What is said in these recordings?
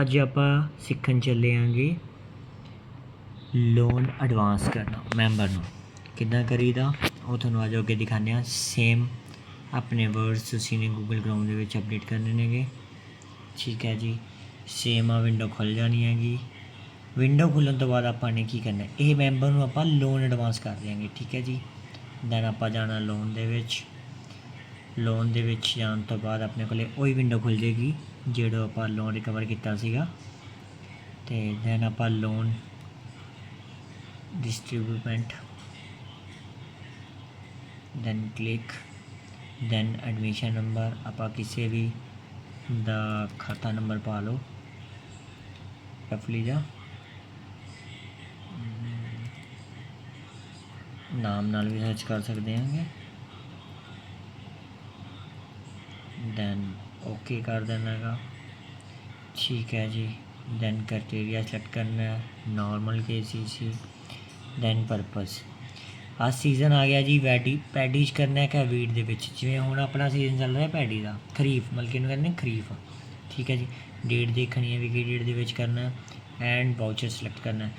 ਅੱਜ ਆਪਾਂ ਸਿੱਖਣ ਚੱਲੇ ਆਂਗੇ ਲੋਨ ਐਡਵਾਂਸ ਕਰਨਾ ਮੈਂਬਰ ਨੂੰ। ਕਿੱਦਾਂ ਕਰੀਦਾ? ਉਹ ਤੁਹਾਨੂੰ ਅੱਜ ਅੱਗੇ ਦਿਖਾਉਂਦੇ ਆ ਸੇਮ ਆਪਣੇ ਵਰਡਸ ਤੁਸੀਂ ਨੇ ਗੂਗਲ ਕ੍ਰੋਮ ਦੇ ਵਿੱਚ ਅਪਡੇਟ ਕਰਨੇ ਨੇਗੇ। ਠੀਕ ਹੈ ਜੀ। ਸੇਮ ਆ ਵਿੰਡੋ ਖੁੱਲ ਜਾਣੀ ਹੈਗੀ। ਵਿੰਡੋ ਖੁੱਲਣ ਤੋਂ ਬਾਅਦ ਆਪਾਂ ਨੇ ਕੀ ਕਰਨਾ? ਇਹ ਮੈਂਬਰ ਨੂੰ ਆਪਾਂ ਲੋਨ ਐਡਵਾਂਸ ਕਰ ਦਿਆਂਗੇ। ਠੀਕ ਹੈ ਜੀ। ਦੈਨ ਆਪਾਂ ਜਾਣਾ ਲੋਨ ਦੇ ਵਿੱਚ। ਲੋਨ ਦੇ ਵਿੱਚ ਜਾਣ ਤੋਂ ਬਾਅਦ ਆਪਣੇ ਕੋਲੇ ਉਹੀ ਵਿੰਡੋ ਖੁੱਲ ਜੇਗੀ ਜਿਹੜਾ ਆਪਾਂ ਲੋਨ ਰਿਕਵਰ ਕੀਤਾ ਸੀਗਾ। ਤੇ ਦੈਨ ਆਪਾਂ loan distribution then click then admission number ਆਪਾਂ ਕਿਸੇ ਵੀ ਦਾ ਖਾਤਾ ਨੰਬਰ ਪਾ ਲਓ। ਰਫਲੀ ਜਾ। ਨਾਮ ਨਾਲ ਵੀ ਸਰਚ ਕਰ ਸਕਦੇ ਹਾਂਗੇ। ਦੈਨ ਓਕੇ ਕਰ ਦੇਣਾ ਹੈਗਾ। ਠੀਕ ਹੈ ਜੀ। ਦੈਨ ਕ੍ਰਾਈਟੇਰੀਆ ਸਿਲੈਕਟ ਕਰਨਾ ਹੈ। ਨਾਰਮਲ ਕੇਸੀਸੀ ਦੈਨ ਪਰਪਸ ਆ ਸੀਜ਼ਨ ਆ ਗਿਆ ਜੀ। ਵੈਡੀ ਪੈਡੀਜ ਕਰਨਾ ਹੈ ਕਿ ਵੀਟ ਦੇ ਵਿੱਚ? ਜਿਵੇਂ ਹੁਣ ਆਪਣਾ ਸੀਜ਼ਨ ਚੱਲ ਰਿਹਾ ਪੈਡੀ ਦਾ। ਖਰੀਫ, ਮਤਲਬ ਕਿ ਇਹਨੂੰ ਕਹਿੰਦੇ ਖਰੀਫ। ਠੀਕ ਹੈ ਜੀ। ਡੇਟ ਦੇਖਣੀ ਹੈ ਵੀ ਕਿਹੜੀ ਡੇਟ ਦੇ ਵਿੱਚ ਕਰਨਾ ਐਂਡ ਵਾਊਚਰ ਸਿਲੈਕਟ ਕਰਨਾ ਹੈ।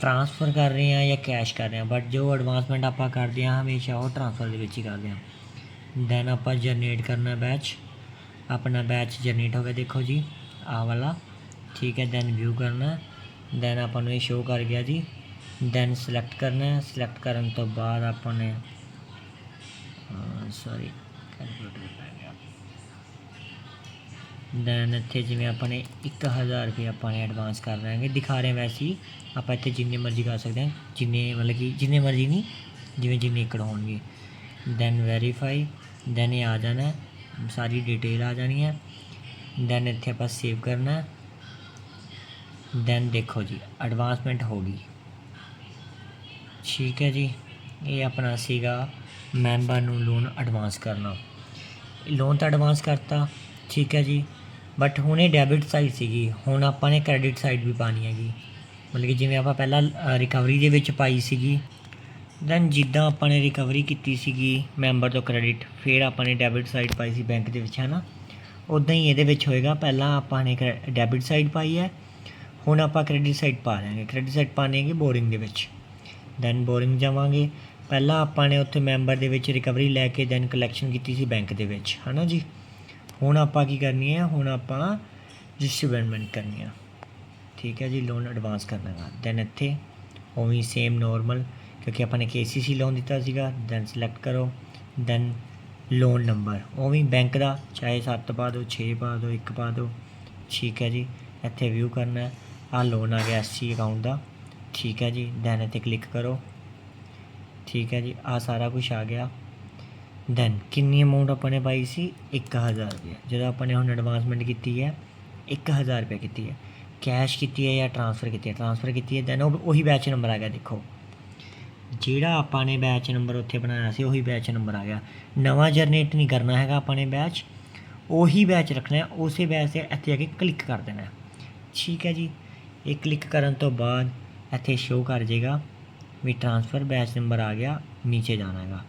ਟ੍ਰਾਂਸਫਰ ਕਰ ਰਹੇ ਹਾਂ ਜਾਂ ਕੈਸ਼ ਕਰ ਰਹੇ ਹਾਂ? ਬਟ ਜੋ ਐਡਵਾਂਸਮੈਂਟ ਆਪਾਂ ਕਰਦੇ ਹਾਂ, ਹਮੇਸ਼ਾ ਉਹ ਟ੍ਰਾਂਸਫਰ ਦੇ ਵਿੱਚ ਹੀ ਕਰਦੇ ਹਾਂ। ਦੈਨ ਆਪਾਂ ਜਨਰੇਟ ਕਰਨਾ ਬੈਚ ਆਪਣਾ ਬੈਚ ਜਨਰੇਟ ਹੋ ਗਿਆ, ਦੇਖੋ ਜੀ, ਆਹ ਵਾਲਾ। ਠੀਕ ਹੈ ਦੈਨ ਵਿਊ ਕਰਨਾ। ਦੈਨ ਆਪਾਂ ਨੂੰ ਇਹ ਸ਼ੋ ਕਰ ਗਿਆ ਜੀ। ਦੈਨ ਸਿਲੈਕਟ ਕਰਨਾ। ਸਿਲੈਕਟ ਕਰਨ ਤੋਂ ਬਾਅਦ ਆਪਾਂ ਨੇ ਸੌਰੀ ਕੈਲਕੂਲੇਟਰ ਪੈ ਗਿਆ ਦੈਨ ਇੱਥੇ ਜਿਵੇਂ ਆਪਾਂ ਨੇ 1000 ਰੁਪਏ ਆਪਾਂ ਨੇ ਐਡਵਾਂਸ ਕਰ ਰਹੇ ਦਿਖਾ ਰਹੇ ਵੈਸੇ ਹੀ, ਆਪਾਂ ਇੱਥੇ ਜਿੰਨੇ ਮਰਜ਼ੀ ਕਰ ਸਕਦੇ ਹਾਂ। ਜਿੰਨੇ ਮਤਲਬ ਕਿ ਜਿੰਨੇ ਮਰਜ਼ੀ ਨਹੀਂ, ਜਿਵੇਂ ਜਿੰਨੇ ਏਕੜ ਹੋਣਗੇ। ਦੈਨ ਵੈਰੀਫਾਈ ਦੈਨ ਇਹ ਆ ਜਾਣਾ ਸਾਰੀ ਡਿਟੇਲ ਆ ਜਾਣੀ ਹੈ। ਦੈਨ ਇੱਥੇ ਆਪਾਂ ਸੇਵ ਕਰਨਾ ਦੈਨ ਦੇਖੋ ਜੀ ਐਡਵਾਂਸਮੈਂਟ ਹੋ ਗਈ। ਠੀਕ ਹੈ ਜੀ। ਇਹ ਆਪਣਾ ਸੀਗਾ ਮੈਂਬਰ ਨੂੰ ਲੋਨ ਐਡਵਾਂਸ ਕਰਨਾ। ਲੋਨ ਤਾਂ ਐਡਵਾਂਸ ਕਰਤਾ, ਠੀਕ ਹੈ ਜੀ। ਬਟ ਹੁਣ ਇਹ ਡੈਬਿਟ ਸਾਈਡ ਸੀਗੀ। ਹੁਣ ਆਪਾਂ ਨੇ ਕ੍ਰੈਡਿਟ ਸਾਈਡ ਵੀ ਪਾਣੀ ਹੈਗੀ। ਮਤਲਬ ਕਿ ਜਿਵੇਂ ਆਪਾਂ ਪਹਿਲਾਂ ਰਿਕਵਰੀ ਦੇ ਵਿੱਚ ਪਾਈ ਸੀਗੀ। ਦੈਨ ਜਿੱਦਾਂ ਆਪਾਂ ਨੇ ਰਿਕਵਰੀ ਕੀਤੀ ਸੀਗੀ ਮੈਂਬਰ ਤੋਂ ਕ੍ਰੈਡਿਟ ਫਿਰ ਆਪਾਂ ਨੇ ਡੈਬਿਟ ਸਾਈਡ ਪਾਈ ਸੀ ਬੈਂਕ ਦੇ ਵਿੱਚ ਹੈ ਨਾ ਉਦਾਂ ਹੀ ਇਹਦੇ ਵਿੱਚ ਹੋਏਗਾ, ਪਹਿਲਾਂ ਆਪਾਂ ਨੇ ਡੈਬਿਟ ਸਾਈਡ ਪਾਈ ਹੈ, ਹੁਣ ਆਪਾਂ ਕ੍ਰੈਡਿਟ ਸਾਈਡ ਪਾ ਲਾਂਗੇ ਕ੍ਰੈਡਿਟ ਸਾਈਡ ਪਾਣੀ ਹੈਗੀ ਬੋਰਿੰਗ ਦੇ ਵਿੱਚ। ਦੈਨ ਬੋਰਿੰਗ ਜਾਵਾਂਗੇ। ਪਹਿਲਾਂ ਆਪਾਂ ਨੇ ਉੱਥੇ ਮੈਂਬਰ ਦੇ ਵਿੱਚ ਰਿਕਵਰੀ ਲੈ ਕੇ ਦੈਨ ਕਲੈਕਸ਼ਨ ਕੀਤੀ ਸੀ ਬੈਂਕ ਦੇ ਵਿੱਚ, ਹਨਾ ਜੀ? ਹੁਣ ਆਪਾਂ ਕੀ ਕਰਨੀ ਹੈ, ਹੁਣ ਆਪਾਂ ਡਿਸਟ੍ਰੀਬਿਊਟਮੈਂਟ ਕਰਨੀ ਆ। ਠੀਕ ਹੈ ਜੀ ਲੋਨ ਐਡਵਾਂਸ ਕਰਨਾ ਹੈ ਦੈਨ ਇੱਥੇ ਉਵੇਂ ਸੇਮ ਨਾਰਮਲ ਕਿਉਂਕਿ ਆਪਾਂ ਨੇ KCC ਲੋਨ ਦਿੱਤਾ ਸੀਗਾ ਦੈਨ ਸਿਲੈਕਟ ਕਰੋ ਦੈਨ ਲੋਨ ਨੰਬਰ ਉਵੇਂ ਬੈਂਕ ਦਾ, ਚਾਹੇ 7 ਪਾ ਦਿਓ 6 ਪਾ ਦਿਓ 1 ਪਾ ਦਿਓ, ਠੀਕ ਹੈ ਜੀ। ਇੱਥੇ ਵਿਊ ਕਰਨਾ ਆ ਲੋਨ ਆ ਗਿਆ ਐਸਸੀ ਅਕਾਊਂਟ ਦਾ, ਠੀਕ ਹੈ ਜੀ। ਦੈਨ ਇੱਥੇ ਕਲਿੱਕ ਕਰੋ। ਠੀਕ ਹੈ ਜੀ ਆ ਸਾਰਾ ਕੁਝ ਆ ਗਿਆ। ਦੈਨ ਕਿੰਨੀ ਅਮਾਉਂਟ ਆਪਾਂ ਨੇ ਪਾਈ ਸੀ? 1000 ਰੁਪਏ। ਜਦੋਂ ਆਪਾਂ ਨੇ ਹੁਣ ਐਡਵਾਂਸਮੈਂਟ ਕੀਤੀ ਹੈ 1000 ਰੁਪਏ ਕੀਤੀ ਹੈ। ਕੈਸ਼ ਕੀਤੀ ਹੈ ਜਾਂ ਟ੍ਰਾਂਸਫਰ ਕੀਤੀ ਹੈ? ਟ੍ਰਾਂਸਫਰ ਕੀਤੀ ਹੈ ਦੈਨ ਉਹ, ਉਹੀ ਬੈਚ ਨੰਬਰ ਆ ਗਿਆ, ਦੇਖੋ। ਜਿਹੜਾ ਆਪਾਂ ਨੇ ਬੈਚ ਨੰਬਰ ਉੱਥੇ ਬਣਾਇਆ ਸੀ, ਉਹੀ ਬੈਚ ਨੰਬਰ ਆ ਗਿਆ। ਨਵਾਂ ਜਨਰੇਟ ਨਹੀਂ ਕਰਨਾ ਹੈਗਾ ਆਪਾਂ ਨੇ ਬੈਚ ਉਹੀ ਬੈਚ ਰੱਖਣਾ ਹੈ, ਉਸੇ ਬੈਚ ਤੇ ਇੱਥੇ ਆ ਕੇ ਕਲਿੱਕ ਕਰ ਦੇਣਾ ਠੀਕ ਹੈ ਜੀ। ਇਹ ਕਲਿੱਕ ਕਰਨ ਤੋਂ ਬਾਅਦ ਇੱਥੇ ਸ਼ੋ ਕਰ ਜਾਏਗਾ ਵੀ ਟ੍ਰਾਂਸਫਰ ਬੈਚ ਨੰਬਰ ਆ ਗਿਆ, ਨੀਚੇ ਜਾਣਾ ਹੈਗਾ।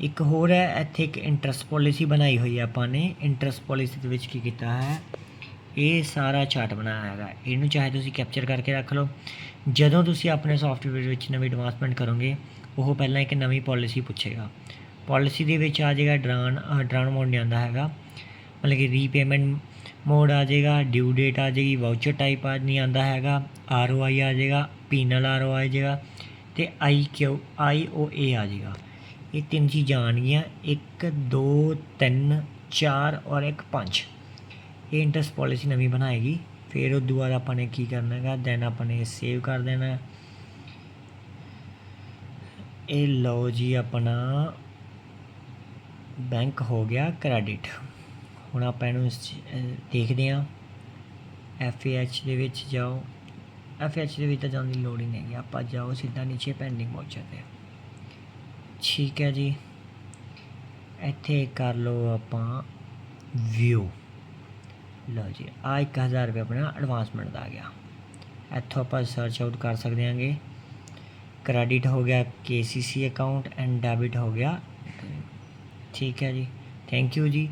ਇੱਕ ਹੋਰ ਹੈ, ਇੱਥੇ ਇੱਕ ਇੰਟਰਸਟ ਪਾਲਿਸੀ ਬਣਾਈ ਹੋਈ ਹੈ ਆਪਾਂ ਨੇ। ਇੰਟਰਸਟ ਪਾਲਿਸੀ ਦੇ ਵਿੱਚ ਕੀ ਕੀਤਾ ਹੈ? ਇਹ ਸਾਰਾ ਚਾਰਟ ਬਣਾਇਆ ਹੈਗਾ। ਇਹਨੂੰ ਚਾਹੇ ਤੁਸੀਂ ਕੈਪਚਰ ਕਰਕੇ ਰੱਖ ਲਓ। ਜਦੋਂ ਤੁਸੀਂ ਆਪਣੇ ਸੌਫਟਵੇਅਰ ਵਿੱਚ ਨਵੀਂ ਐਡਵਾਂਸਮੈਂਟ ਕਰੋਗੇ, ਉਹ ਪਹਿਲਾਂ ਇੱਕ ਨਵੀਂ ਪਾਲਿਸੀ ਪੁੱਛੇਗਾ। ਪਾਲਿਸੀ ਦੇ ਵਿੱਚ ਆ ਜਾਏਗਾ ਡਰਾਨ ਡਰਾਨ ਮੋਡ ਨਹੀਂ ਆਉਂਦਾ ਹੈਗਾ। ਮਤਲਬ ਕਿ ਰੀਪੇਮੈਂਟ ਮੋਡ ਆ ਜਾਏਗਾ ਡਿਊ ਡੇਟ ਆ ਜਾਏਗੀ ਵਾਊਚਰ ਟਾਈਪ ਆ ਨਹੀਂ ਆਉਂਦਾ ਹੈਗਾ। ਆਰ ਓ ਆਈ ਆ ਜਾਏਗਾ ਪੀਨਲ ਆਰ ਓ ਆ ਜਾਏਗਾ ਤੇ ਆਈ ਕਿਊ ਆਈ ਓ ਏ ਆ ਜਾਏਗਾ। ਇਹ ਤਿੰਨ ਚੀਜ਼ਾਂ ਆਉਣਗੀਆਂ। 1 2 3 4 ਔਰ ਇੱਕ 5 ਇਹ ਇੰਟਰਸਟ ਪਾਲਿਸੀ ਨਵੀਂ ਬਣਾਏਗੀ, ਫਿਰ ਉਹ ਤੋਂ ਬਾਅਦ ਆਪਾਂ ਨੇ ਕੀ ਕਰਨਾ ਹੈਗਾ ਦੈਨ ਆਪਾਂ ਨੇ ਸੇਵ ਕਰ ਦੇਣਾ। ਇਹ ਲਓ ਜੀ ਆਪਣਾ ਬੈਂਕ ਹੋ ਗਿਆ ਕ੍ਰੈਡਿਟ ਹੁਣ ਆਪਾਂ ਇਹਨੂੰ ਸ- ਦੇਖਦੇ ਹਾਂ। ਐਫ ਐਚ ਦੇ ਵਿੱਚ ਜਾਓ। ਐਫ ਐਚ ਦੇ ਵਿੱਚ ਤਾਂ ਜਾਣ ਦੀ ਲੋੜ ਹੀ ਨਹੀਂ ਹੈਗੀ। ਆਪਾਂ ਜਾਓ, ਸਿੱਧਾ ਨੀਚੇ ਪੈਂਡਿੰਗ ਵਾਊਚਰ ਤੇ। ਠੀਕ ਹੈ ਜੀ। ਇੱਥੇ ਕਰ ਲਓ ਆਪਾਂ ਵਿਊ ਲਓ ਜੀ ਆ 1000 ਰੁਪਏ ਆਪਣਾ ਐਡਵਾਂਸਮੈਂਟ ਦਾ ਆ ਗਿਆ। ਇੱਥੋਂ ਆਪਾਂ ਸਰਚ ਆਊਟ ਕਰ ਸਕਦੇ ਹਾਂਗੇ। ਕ੍ਰੈਡਿਟ ਹੋ ਗਿਆ KCC ਅਕਾਊਂਟ ਐਂਡ ਡੈਬਿਟ ਹੋ ਗਿਆ। ਠੀਕ ਹੈ ਜੀ। ਥੈਂਕ ਯੂ ਜੀ।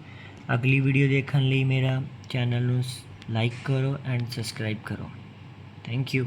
ਅਗਲੀ ਵੀਡੀਓ ਦੇਖਣ ਲਈ ਮੇਰਾ ਚੈਨਲ ਨੂੰ ਲਾਈਕ ਕਰੋ ਐਂਡ ਸਬਸਕ੍ਰਾਈਬ ਕਰੋ। Thank you